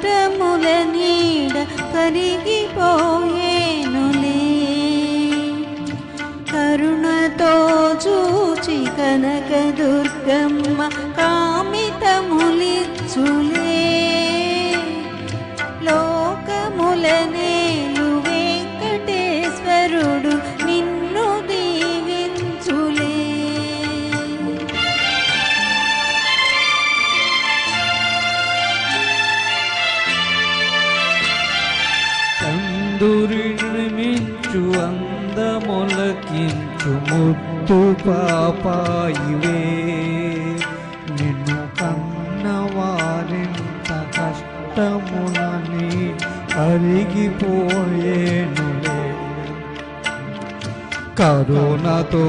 కష్టముల నీడ కరిగిపోయి చందురిని మించు అందములకించు ముద్దు పాపాయివే. నిన్ను కన్నవారింత కష్టములని అరిగిపోయేనులే. కరుణతో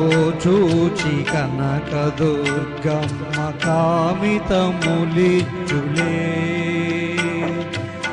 చూచి కనక దుర్గమ్మ కామితములిచ్చులే.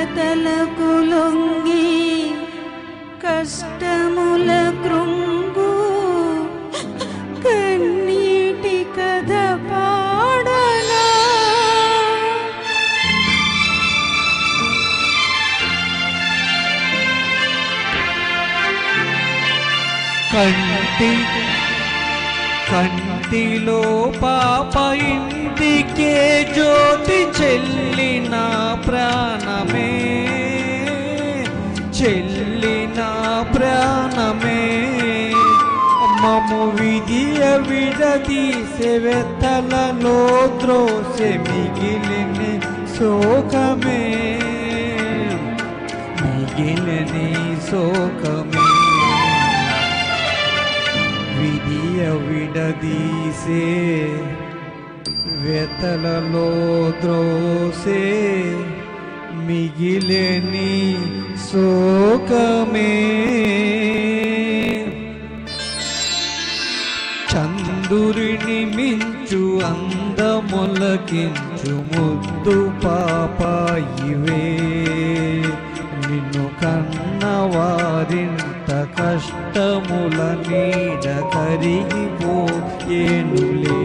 కలతలకు లొంగి కష్టముల కృంగు కన్నీటి కథ పాడనా? కంటి కంటిలో పాప ఇంటికే జ్యోతి చెల్లినా. మము విధియ విడదీసే వెత్తలలో ద్రోసె మిగిలిన శోకమే. మిగిలిన శోకమే. విధియ విడదీసే వెతలలో ద్రోసే మిగిలిని శోకమే. చందురిని మించు అందములకించు ముద్దు పాపాయివే. నిన్ను కన్నవారింత కష్టముల నీడ కరిగిపోయేనులే.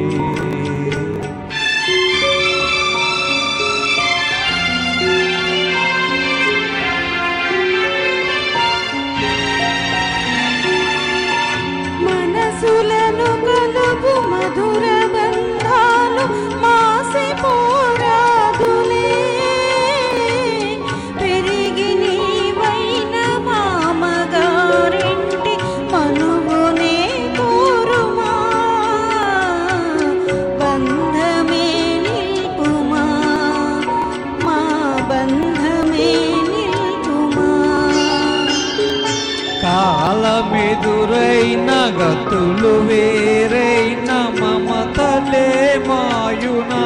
ఎదురైన గతులు వేరైన మమతలే మాయునా.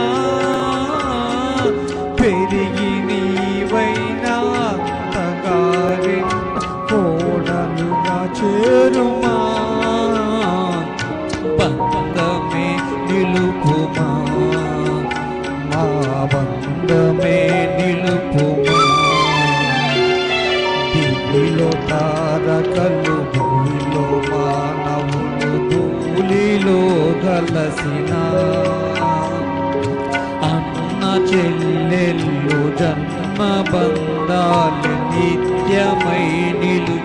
పెరిగి నీవైన అత్తగారి కోడలుగా చేరుమా. బంధమే నిలుపుమా. మా బంధమే గలసిన అన్న చెల్లెల్లు జన్మ బంధాలు నిత్యమై నిలు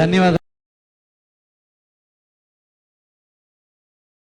ధన్యవాదాలు